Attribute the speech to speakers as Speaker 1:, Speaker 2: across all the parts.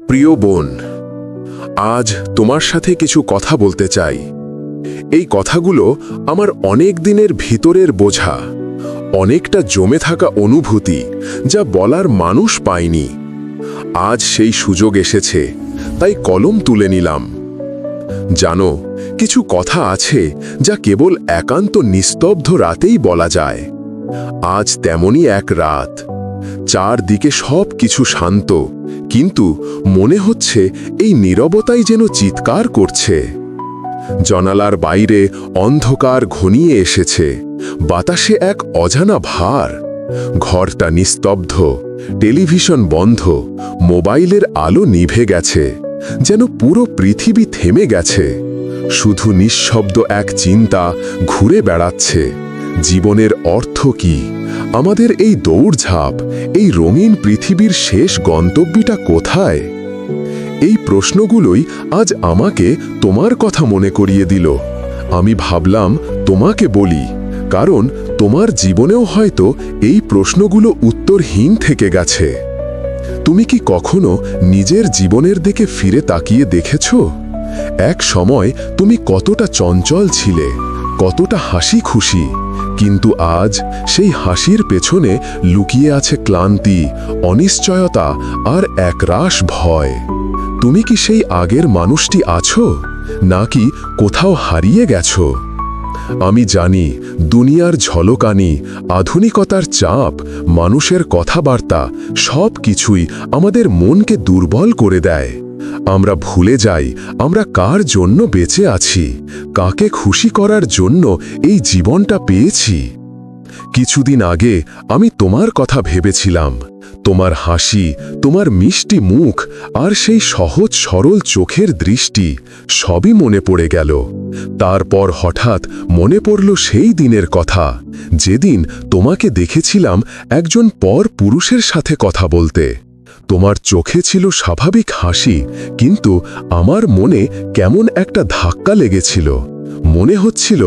Speaker 1: প্রিয় বোন, আজ তোমার সাথে কিছু কথা বলতে চাই। এই কথাগুলো আমার অনেক দিনের ভিতরের বোঝা, অনেকটা জমে থাকা অনুভূতি যা বলার মানুষ পায়নি। আজ সেই সুযোগ এসেছে, তাই কলম তুলে নিলাম। জানো, কিছু কথা আছে যা কেবল একান্ত নিস্তব্ধ রাতেই বলা যায়। আজ তেমনই এক রাত। চারদিকে সব কিছু শান্ত, কিন্তু মনে হচ্ছে এই নীরবতাই যেন চিৎকার করছে। জনালার বাইরে অন্ধকার ঘনিয়ে এসেছে, বাতাসে এক অজানা ভার। ঘরটা নিস্তব্ধ, টেলিভিশন বন্ধ, মোবাইলের আলো নিভে গেছে, যেন পুরো পৃথিবী থেমে গেছে। শুধু নিঃশব্দ এক চিন্তা ঘুরে বেড়াচ্ছে, জীবনের অর্থ কি? আমাদের এই দৌড়ঝাঁপ, এই রঙিন পৃথিবীর শেষ গন্তব্যটা কোথায়? এই প্রশ্নগুলোই আজ আমাকে তোমার কথা মনে করিয়ে দিল। আমি ভাবলাম তোমাকে বলি, কারণ তোমার জীবনেও হয়তো এই প্রশ্নগুলো উত্তরহীন থেকে গেছে। তুমি কি কখনো নিজের জীবনের দিকে ফিরে তাকিয়ে দেখেছ? এক সময় তুমি কতটা চঞ্চল ছিলে, কতটা হাসি খুশি কিন্তু আজ সেই হাসির পেছনে লুকিয়ে আছে ক্লান্তি, অনিশ্চয়তা আর একরাশ ভয়। তুমি কি সেই আগের মানুষটি আছো, নাকি কোথাও হারিয়ে গেছো? আমি জানি দুনিয়ার ঝলকানি, আধুনিকতার চাপ, মানুষের কথাবার্তা সব কিছুই আমাদের মনকে দুর্বল করে দেয়। আমরা ভুলে যাই, আমরা কার জন্য বেঁচে আছি, কাকে খুশি করার জন্য এই জীবনটা পেয়েছি। কিছুদিন আগে আমি তোমার কথা ভেবেছিলাম, তোমার হাসি, তোমার মিষ্টি মুখ আর সেই সহজ সরল চোখের দৃষ্টি সবই মনে পড়ে গেল। তারপর হঠাৎ মনে পড়ল সেই দিনের কথা, যেদিন তোমাকে দেখেছিলাম একজন পর পুরুষের সাথে কথা বলতে। তোমার চোখে ছিল স্বাভাবিক হাসি, কিন্তু আমার মনে কেমন একটা ধাক্কা লেগেছিল। মনে হচ্ছিল,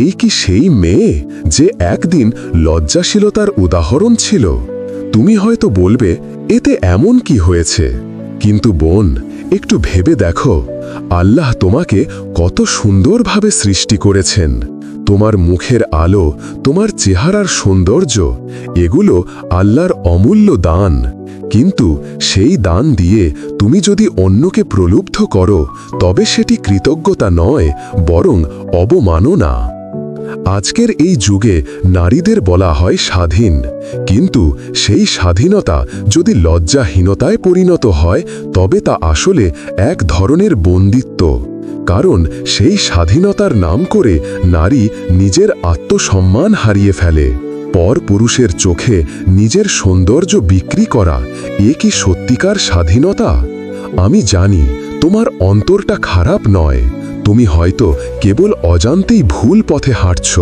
Speaker 1: এই কি সেই মেয়ে যে একদিন লজ্জাশীলতার উদাহরণ ছিল? তুমি হয়তো বলবে, এতে এমন কি হয়েছে? কিন্তু বোন, একটু ভেবে দেখো, আল্লাহ তোমাকে কত সুন্দরভাবে সৃষ্টি করেছেন। তোমার মুখের আলো, তোমার চেহারার সৌন্দর্য, এগুলো আল্লাহর অমূল্য দান। কিন্তু সেই দান দিয়ে তুমি যদি অন্যকে প্রলুব্ধ করো, তবে সেটি কৃতজ্ঞতা নয়, বরং অবমাননা। আজকের এই যুগে নারীদের বলা হয় স্বাধীন, কিন্তু সেই স্বাধীনতা যদি লজ্জাহীনতায় পরিণত হয়, তবে তা আসলে এক ধরনের বন্দিত্ব, কারণ সেই স্বাধীনতার নাম করে নারী নিজের আত্মসম্মান হারিয়ে ফেলে। পর পুরুষের চোখে নিজের সৌন্দর্য বিক্রি করা, এ কি সত্যিকার স্বাধীনতা? আমি জানি তোমার অন্তরটা খারাপ নয়, তুমি হয়তো কেবল অজান্তেই ভুল পথে হাঁটছ।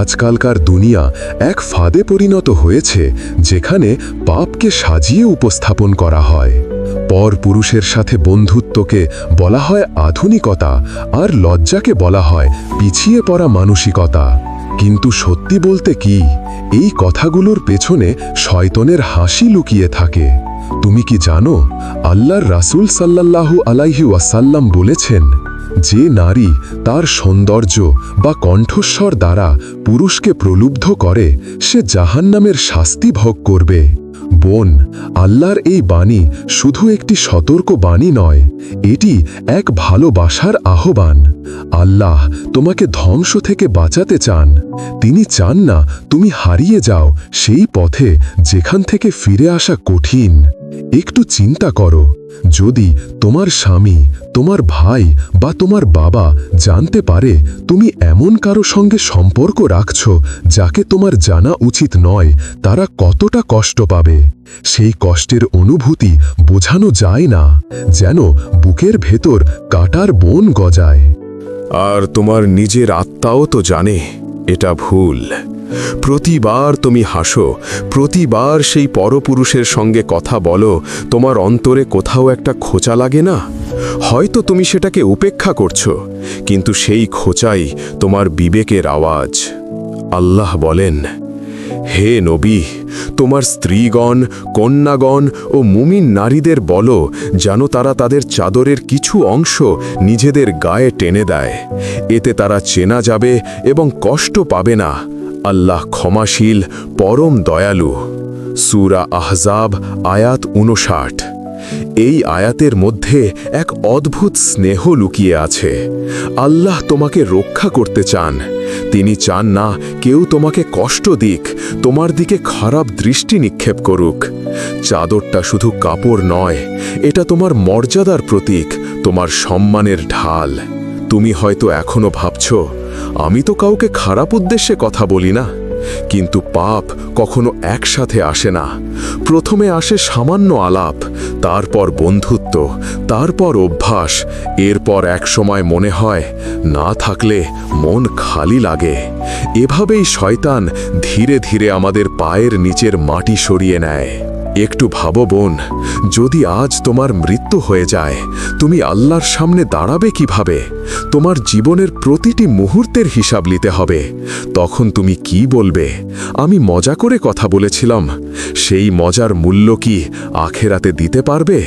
Speaker 1: আজকালকার দুনিয়া এক ফাঁদে পরিণত হয়েছে, যেখানে পাপকে সাজিয়ে উপস্থাপন করা হয়। পর পুরুষের সাথে বন্ধুত্বকে বলা হয় আধুনিকতা, আর লজ্জাকে বলা হয় পিছিয়ে পড়া মানসিকতা। কিন্তু সত্যি বলতে কি, এই কথাগুলোর পেছনে শয়তনের হাসি লুকিয়ে থাকে। তুমি কি জানো, আল্লাহর রাসুল সাল্লাল্লাহু আলাইহি ওয়াসাল্লাম বলেছেন, যে নারী তার সৌন্দর্য বা কণ্ঠস্বর দ্বারা পুরুষকে প্রলুব্ধ করে, সে জাহান্নামের শাস্তি ভোগ করবে। বোন, আল্লাহর এই বাণী শুধু একটি সতর্ক বাণী নয়, এটি এক ভালোবাসার আহ্বান। আল্লাহ তোমাকে ধ্বংস থেকে বাঁচাতে চান। তিনি চান না তুমি হারিয়ে যাও সেই পথে যেখান থেকে ফিরে আসা কঠিন। একটু চিন্তা করো। যদি তোমার স্বামী, তোমার ভাই বা তোমার বাবা জানতে পারে তুমি এমন কারও সঙ্গে সম্পর্ক রাখছ যাকে তোমার জানা উচিত নয়, তারা কতটা কষ্ট পাবে? সেই কষ্টের অনুভূতি বোঝানো যায় না, যেন বুকের ভেতর কাটার বন গজায়।
Speaker 2: আর তোমার নিজের আত্মাও তো জানে, এটা ভুল। প্রতিবার তুমি হাসো, প্রতিবার সেই পরপুরুষের সঙ্গে কথা বলো, তোমার অন্তরে কোথাও একটা খোঁচা লাগে না? হয়তো তুমি সেটাকে উপেক্ষা করছ, কিন্তু সেই খোঁচাই তোমার বিবেকের আওয়াজ। আল্লাহ বলেন, হে নবী, তোমার স্ত্রীগণ, কন্যাগণ ও মুমিন নারীদের বলো, যেন তারা তাদের চাদরের কিছু অংশ নিজেদের গায়ে টেনে দেয়। এতে তারা চেনা যাবে এবং কষ্ট পাবে না। আল্লাহ ক্ষমাশীল, পরম দয়ালু। সুরা আহজাব, আয়াত উনষাট এই আয়াতের মধ্যে এক অদ্ভুত স্নেহ লুকিয়ে আছে। আল্লাহ তোমাকে রক্ষা করতে চান। তিনি চান না কেউ তোমাকে কষ্ট দিক, তোমার দিকে খারাপ দৃষ্টি নিক্ষেপ করুক। চাদরটা শুধু কাপড় নয়, এটা তোমার মর্যাদার প্রতীক, তোমার সম্মানের ঢাল। তুমি হয়তো এখনও ভাবছ আমি তো কাউকে খারাপ উদ্দেশ্যে কথা বলি না। কিন্তু পাপ কখনো একসাথে আসে না। প্রথমে আসে সামান্য আলাপ, তারপর বন্ধুত্ব, তারপর অভ্যাস, এরপর একসময় মনে হয় না থাকলে মন খালি লাগে। এভাবেই শয়তান ধীরে ধীরে আমাদের পায়ের নিচের মাটি সরিয়ে নেয়। একটু ভাবো বোন, যদি আজ তোমার মৃত্যু হয়ে যায়, তুমি আল্লাহর সামনে দাঁড়াবে কীভাবে? তোমার জীবনের প্রতিটি মুহূর্তের হিসাব নিতে হবে। তখন তুমি কি বলবে? আমি মজা করে কথা বলেছিলাম। সেই মজার মূল্য কি আখেরাতে দিতে পারবে?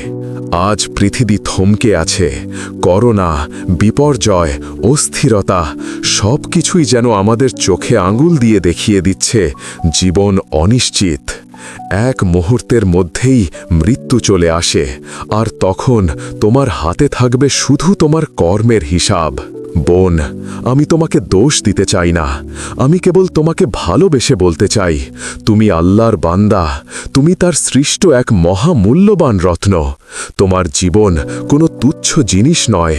Speaker 2: আজ পৃথিবী থমকে আছে। করোনা, বিপর্যয়, অস্থিরতা সব কিছুই যেন আমাদের চোখে আঙুল দিয়ে দেখিয়ে দিচ্ছে জীবন অনিশ্চিত। এক মুহূর্তের মধ্যেই মৃত্যু চলে আসে, আর তখন তোমার হাতে থাকবে শুধু তোমার কর্মের হিসাব। বোন, আমি তোমাকে দোষ দিতে চাই না। আমি কেবল তোমাকে ভালোবেসে বলতে চাই, তুমি আল্লাহর বান্দা, তুমি তার সৃষ্ট এক মহামূল্যবান রত্ন। তোমার জীবন কোনো তুচ্ছ জিনিস নয়।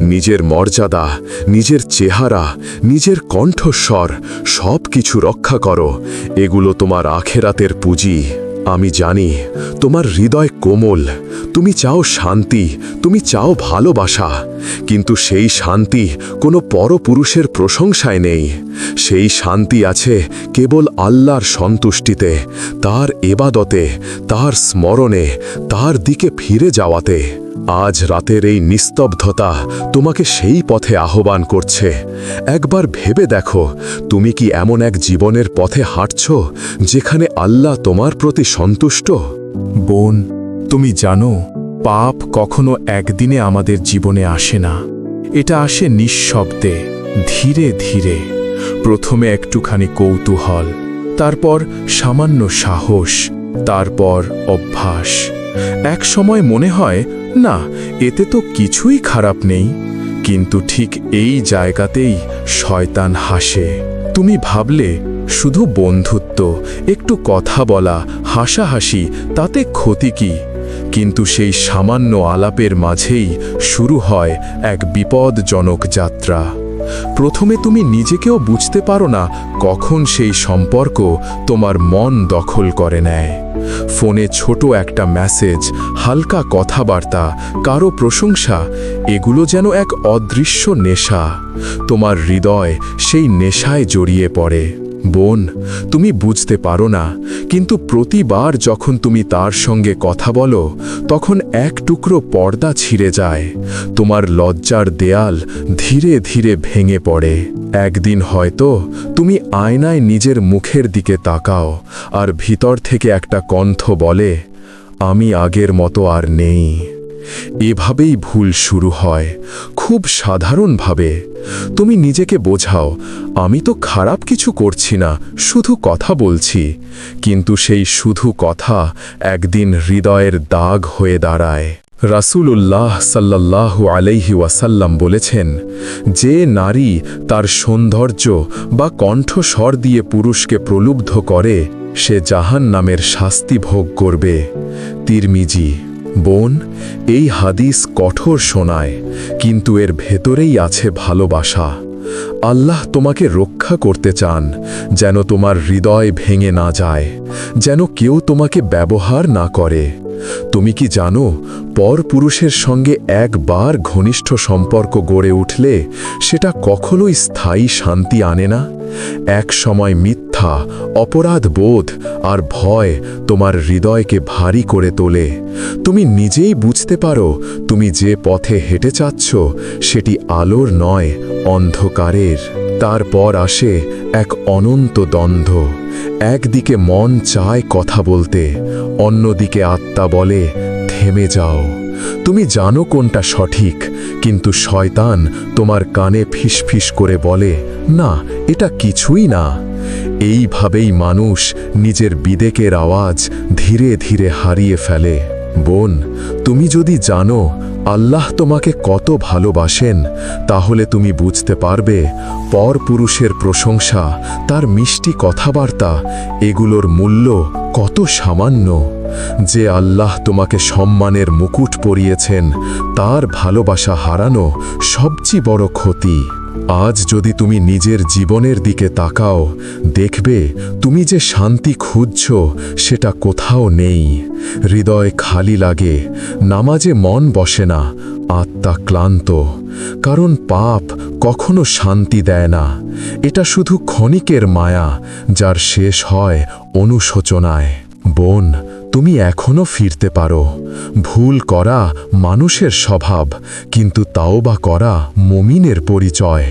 Speaker 2: নিজের মর্যাদা, নিজের চেহারা, নিজের কণ্ঠস্বর সব কিছু রক্ষা করো। এগুলো তোমার আখেরাতের পুঁজি। আমি জানি তোমার হৃদয় কোমল, তুমি চাও শান্তি, তুমি চাও ভালোবাসা, কিন্তু সেই শান্তি কোনো পরপুরুষের প্রশংসায় নেই। সেই শান্তি আছে কেবল আল্লাহর সন্তুষ্টিতে, তার এবাদতে, তার স্মরণে, তার দিকে ফিরে যাওয়াতে। আজ রাতের এই নিস্তব্ধতা তোমাকে সেই পথে আহ্বান করছে। একবার ভেবে দেখো, তুমি কি এমন এক জীবনের পথে হাঁটছ যেখানে আল্লাহ তোমার প্রতি সন্তুষ্ট?
Speaker 3: বোন, তুমি জানো, পাপ কখনো একদিনে আমাদের জীবনে আসে না। এটা আসে নিঃশব্দে, ধীরে ধীরে। প্রথমে একটুখানি কৌতূহল, তারপর সামান্য সাহস, তারপর অভ্যাস। এক সময় মনে হয় না, এতে তো কিছুই খারাপ নেই। কিন্তু ঠিক এই জায়গাতেই শয়তান হাসে। তুমি ভাবলে, শুধু বন্ধুত্ব, একটু কথা বলা, হাসাহাসি, তাতে ক্ষতি কি? কিন্তু সেই সামান্য আলাপের মাঝেই শুরু হয় এক বিপদজনক যাত্রা। প্রথমে তুমি নিজেকেও বুঝতে পারো না কখন সেই সম্পর্ক তোমার মন দখল করে নেয়। ফোনে ছোট একটা মেসেজ, হালকা কথাবার্তা, কারও প্রশংসা, এগুলো যেন এক অদৃশ্য নেশা। তোমার হৃদয় সেই নেশায় জড়িয়ে পড়ে। বোন, তুমি বুঝতে পারো না, কিন্তু প্রতিবার যখন তুমি তার সঙ্গে কথা বলো, তখন এক টুকরো পর্দা ছিঁড়ে যায়। তোমার লজ্জার দেয়াল ধীরে ধীরে ভেঙে পড়ে। একদিন হয়তো তুমি আয়নায় নিজের মুখের দিকে তাকাও আর ভিতর থেকে একটা কণ্ঠ বলে, আমি আগের মতো আর নেই। এভাবেই ভুল শুরু হয়। খুব সাধারণভাবে। তুমি নিজেকে বোঝাও, আমি তো খারাপ কিছু করছি না, শুধু কথা বলছি। কিন্তু সেই শুধু কথা একদিন হৃদয়ের দাগ হয়ে দাঁড়ায়। রাসূলুল্লাহ সাল্লাল্লাহু আলাইহি ওয়াসাল্লাম বলেছেন, যে নারী তার সৌন্দর্য বা কণ্ঠস্বর দিয়ে পুরুষকে প্রলুব্ধ করে, সে জাহান নামের শাস্তি ভোগ করবে। তিরমিজি বোন, এই হাদিস কঠোর শোনায়, কিন্তু এর ভেতরেই আছে ভালোবাসা। আল্লাহ তোমাকে রক্ষা করতে চান, যেন তোমার হৃদয় ভেঙে না যায়, যেন কেউ তোমাকে ব্যবহার না করে। তুমি কি জানো, পর পুরুষের সঙ্গে একবার ঘনিষ্ঠ সম্পর্ক গড়ে উঠলে সেটা কখনোই স্থায়ী শান্তি আনে না? এক সময় মিথ্যা, অপরাধ বোধ আর ভয় তোমার হৃদয়কে ভারী করে তোলে। তুমি নিজেই বুঝতে পারো, তুমি যে পথে হেঁটে চাচ্ছ সেটি আলোর নয়, অন্ধকারের। তারপর আসে এক অনন্ত দ্বন্দ্ব।
Speaker 2: একদিকে মন চায় কথা বলতে অন্যদিকে আত্মা বলে, থেমে যাও। তুমি জানো কোনটা সঠিক, কিন্তু শয়তান তোমার কানে ফিসফিস করে বলে, না, এটা কিছুই না। এইভাবেই মানুষ নিজের বিদেকের আওয়াজ ধীরে ধীরে হারিয়ে ফেলে। বোন, তুমি যদি জানো আল্লাহ তোমাকে কত ভালোবাসেন, তাহলে তুমি বুঝতে পারবে, পর পুরুষের প্রশংসা, তার মিষ্টি কথাবার্তা, এগুলোর মূল্য কত সামান্য। যে আল্লাহ তোমাকে সম্মানের মুকুট পরিয়েছেন, তার ভালোবাসা হারানো সবচেয়ে বড় ক্ষতি। আজ যদি তুমি নিজের জীবনের দিকে তাকাও, দেখবে তুমি যে শান্তি খুঁজছ সেটা কোথাও নেই। হৃদয় খালি লাগে, নামাজে মন বসে না, আত্মা ক্লান্ত। কারণ পাপ কখনো শান্তি দেয় না। এটা শুধু ক্ষণিকের মায়া, যার শেষ হয় অনুশোচনায়। বোন তুমি এখনও ফিরতে পারো। ভুল করা মানুষের স্বভাব, কিন্তু তাওবা করা মমিনের পরিচয়।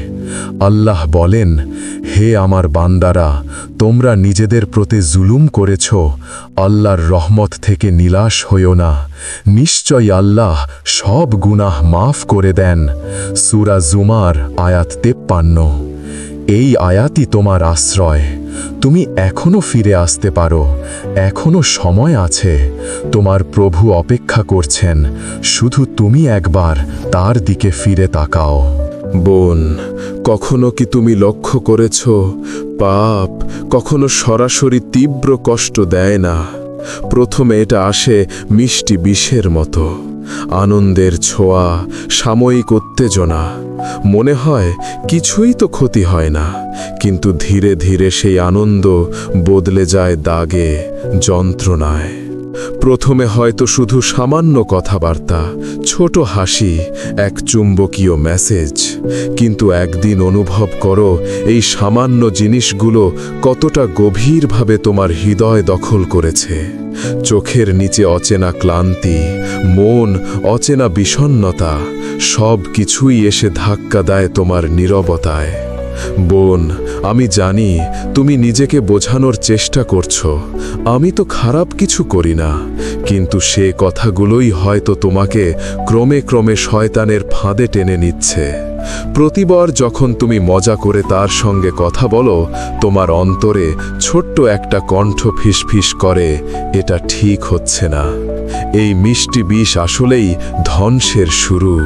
Speaker 2: আল্লাহ বলেন, হে আমার বান্দারা, তোমরা নিজেদের প্রতি জুলুম করেছ। আল্লাহর রহমত থেকে নিলাশ হইও না। নিশ্চয় আল্লাহ সব গুনাহ মাফ করে দেন। সুরা জুমার আয়াত তেপ্পান্ন। এই আয়াতই তোমার আশ্রয়। তুমি এখনও ফিরে আসতে পারো। এখনও সময় আছে। তোমার প্রভু অপেক্ষা করছেন। শুধু তুমি একবার তার দিকে ফিরে তাকাও।
Speaker 3: বোন, কখনো কি তুমি লক্ষ্য করেছ? পাপ কখনো সরাসরি তীব্র কষ্ট দেয় না। প্রথমে এটা আসে মিষ্টি বিষের মতো। আনন্দের ছোঁয়া, সাময়িক উত্তেজনা। মনে হয় কিছুই তো ক্ষতি হয় না, কিন্তু ধীরে ধীরে সেই আনন্দ বদলে যায় দাগে, যন্ত্রণায়। প্রথমে হয়তো শুধু সামান্য কথাবার্তা, ছোট হাসি, এক চুম্বকীয় মেসেজ, কিন্তু একদিন অনুভব করো এই সামান্য জিনিসগুলো কতটা গভীরভাবে তোমার হৃদয় দখল করেছে। চোখের নিচে অচেনা ক্লান্তি, মন, অচেনা বিষণ্নতা সব কিছুই এসে ধাক্কা দেয় তোমার নীরবতায়। বোন আমি জানি তুমি নিজেকে বোঝানোর চেষ্টা করছ। আমি তো খারাপ কিছু করি না। কিন্তু সে কথাগুলোই হয়তো তোমাকে ক্রমে ক্রমে শয়তানের ফাঁদে টেনে নিচ্ছে। প্রতিবার যখন তুমি মজা করে তার সঙ্গে কথা বলো, তোমার অন্তরে ছোট্ট একটা কণ্ঠ ফিসফিস করে, এটা ঠিক হচ্ছে না। এই মিষ্টি বিষ আসলেই ধ্বংসের শুরু।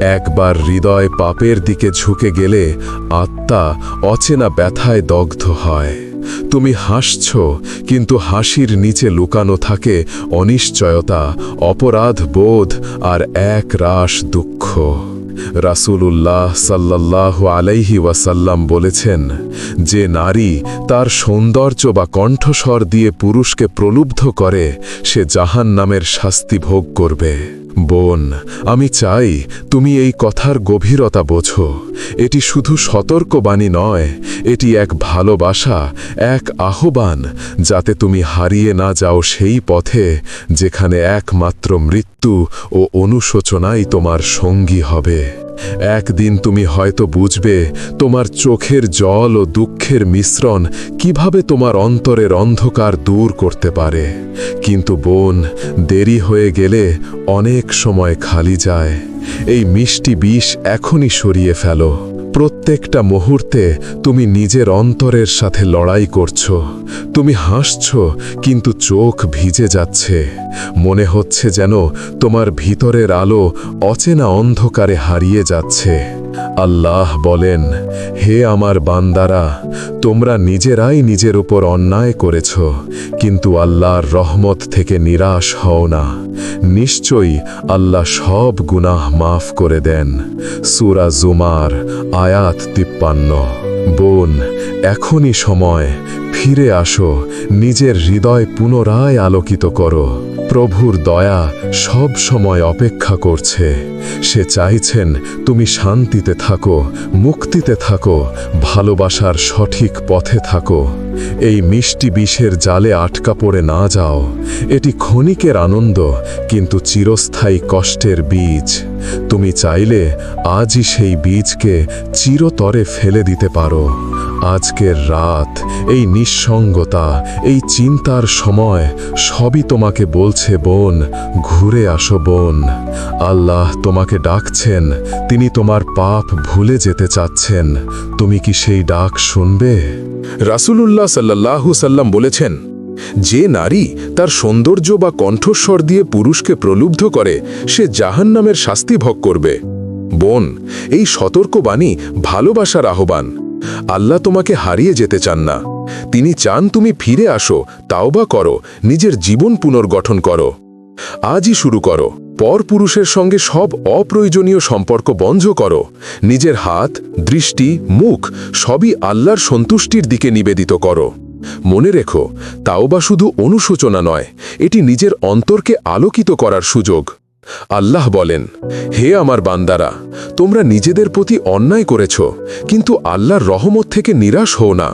Speaker 3: একবার হৃদয় পাপের দিকে ঝুঁকে গেলে আত্মা অচেনা ব্যথায় দগ্ধ হয়। তুমি হাসছ, কিন্তু হাসির নিচে লুকানো থাকে অনিশ্চয়তা, অপরাধ, বোধ আর এক রাস দুঃখ। রাসূলুল্লাহ সাল্লাহ আলাইহি ওয়াসাল্লাম বলেছেন, যে নারী তার সৌন্দর্য বা কণ্ঠস্বর দিয়ে পুরুষকে প্রলুব্ধ করে, সে জাহান নামের শাস্তি ভোগ করবে। বোন, আমি চাই তুমি এই কথার গভীরতা বোঝো। এটি শুধু সতর্কবাণী নয়, এটি এক ভালোবাসা, এক আহ্বান, যাতে তুমি হারিয়ে না যাও সেই পথে যেখানে একমাত্র মৃত্যু ও অনুশোচনাই তোমার সঙ্গী হবে। একদিন তুমি হয়তো বুঝবে, তোমার চোখের জল ও দুঃখের মিশ্রণ কীভাবে তোমার অন্তরের অন্ধকার দূর করতে পারে। কিন্তু বোন, দেরি হয়ে গেলে অনেক সময় খালি যায়। এই মিষ্টি বিষ এখনই সরিয়ে ফেলো। প্রত্যেকটা মুহূর্তে তুমি নিজের অন্তরের সাথে লড়াই করছ। তুমি হাসছো, কিন্তু চোখ ভিজে যাচ্ছে। মনে হচ্ছে যেন তোমার ভিতরের আলো অচেনা অন্ধকারে হারিয়ে যাচ্ছে। আল্লাহ বলেন, হে আমার বান্দারা, তোমরা নিজেরাই নিজের উপর অন্যায় করেছ, কিন্তু আল্লাহর রহমত থেকে নিরাশ হও না। নিশ্চয়ই আল্লাহ সব গুনাহ মাফ করে দেন। সুরা জুমার আয়াত তিপ্পান্ন। বোন, এখনই সময়, ফিরে আসো, নিজের হৃদয় পুনরায় আলোকিত করো। প্রভুর দয়া সব সময় অপেক্ষা করছে। সে চাইছেন তুমি শান্তিতে থাকো, মুক্তিতে থাকো, ভালোবাসার সঠিক পথে থাকো। এই মিষ্টি বিষের জালে আটকা পড়ে না যাও। এটি ক্ষণিকের আনন্দ, কিন্তু চিরস্থায়ী কষ্টের বীজ। তুমি চাইলে আজই সেই বীজকে চিরতরে ফেলে দিতে পারো।
Speaker 1: আজকের রাত, এই নিঃসঙ্গতা, এই চিন্তার সময়, সবই তোমাকে বলছে বোন, ঘুরে আসো বোন। আল্লাহ তোমাকে ডাকছেন, তিনি তোমার পাপ ভুলে যেতে চাচ্ছেন। তুমি কি সেই ডাক শুনবে?
Speaker 2: রাসূলুল্লাহ সাল্লাল্লাহু সাল্লাম বলেছেন, যে নারী তার সৌন্দর্য বা কণ্ঠস্বর দিয়ে পুরুষকে প্রলুব্ধ করে, সে জাহান্নামের শাস্তি ভোগ করবে। বোন, এই সতর্কবাণী ভালোবাসার আহ্বান। আল্লাহ তোমাকে হারিয়ে যেতে চান না। তিনি চান তুমি ফিরে আসো, তাওবা করো, নিজের জীবন পুনর্গঠন করো। আজই শুরু করো। পরপুরুষের সঙ্গে সব অপ্রয়োজনীয় সম্পর্ক বন্ধ করো। নিজের হাত, দৃষ্টি, মুখ সবই আল্লাহর সন্তুষ্টির দিকে নিবেদিত করো। মনে রেখো তাও বা শুধু অনুশোচনা নয়, এটি নিজের অন্তরকে আলোকিত করার সুযোগ। আল্লাহ বলেন, হে আমার বান্দারা, তোমরা নিজেদের প্রতি অন্যায় করেছ, কিন্তু আল্লাহর রহমত থেকে নিরাশ হও না।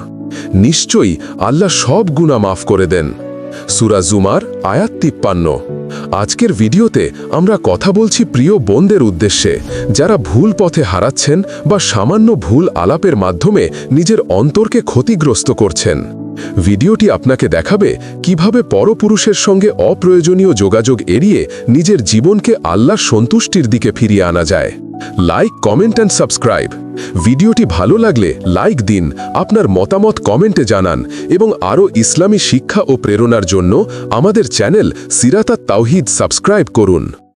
Speaker 2: নিশ্চয়ই আল্লাহ সব গুণা মাফ করে দেন। সুরা জুমার আয়াত তিপ্পান্ন। আজকের ভিডিওতে আমরা কথা বলছি প্রিয় বোনদের উদ্দেশ্যে, যারা ভুল পথে হারাচ্ছেন বা সামান্য ভুল আলাপের মাধ্যমে নিজের অন্তরকে ক্ষতিগ্রস্ত করছেন। ভিডিওটি আপনাকে দেখাবে কীভাবে পরপুরুষের সঙ্গে অপ্রয়োজনীয় যোগাযোগ এড়িয়ে নিজের জীবনকে আল্লাহর সন্তুষ্টির দিকে ফিরিয়ে আনা যায়। লাইক কমেন্ট অ্যান্ড সাবস্ক্রাইব ভিডিওটি ভালো লাগলে লাইক দিন, আপনার মতামত কমেন্টে জানান এবং আরও ইসলামী শিক্ষা ও প্রেরণার জন্য আমাদের চ্যানেল সিরাতা তাওহিদ সাবস্ক্রাইব করুন।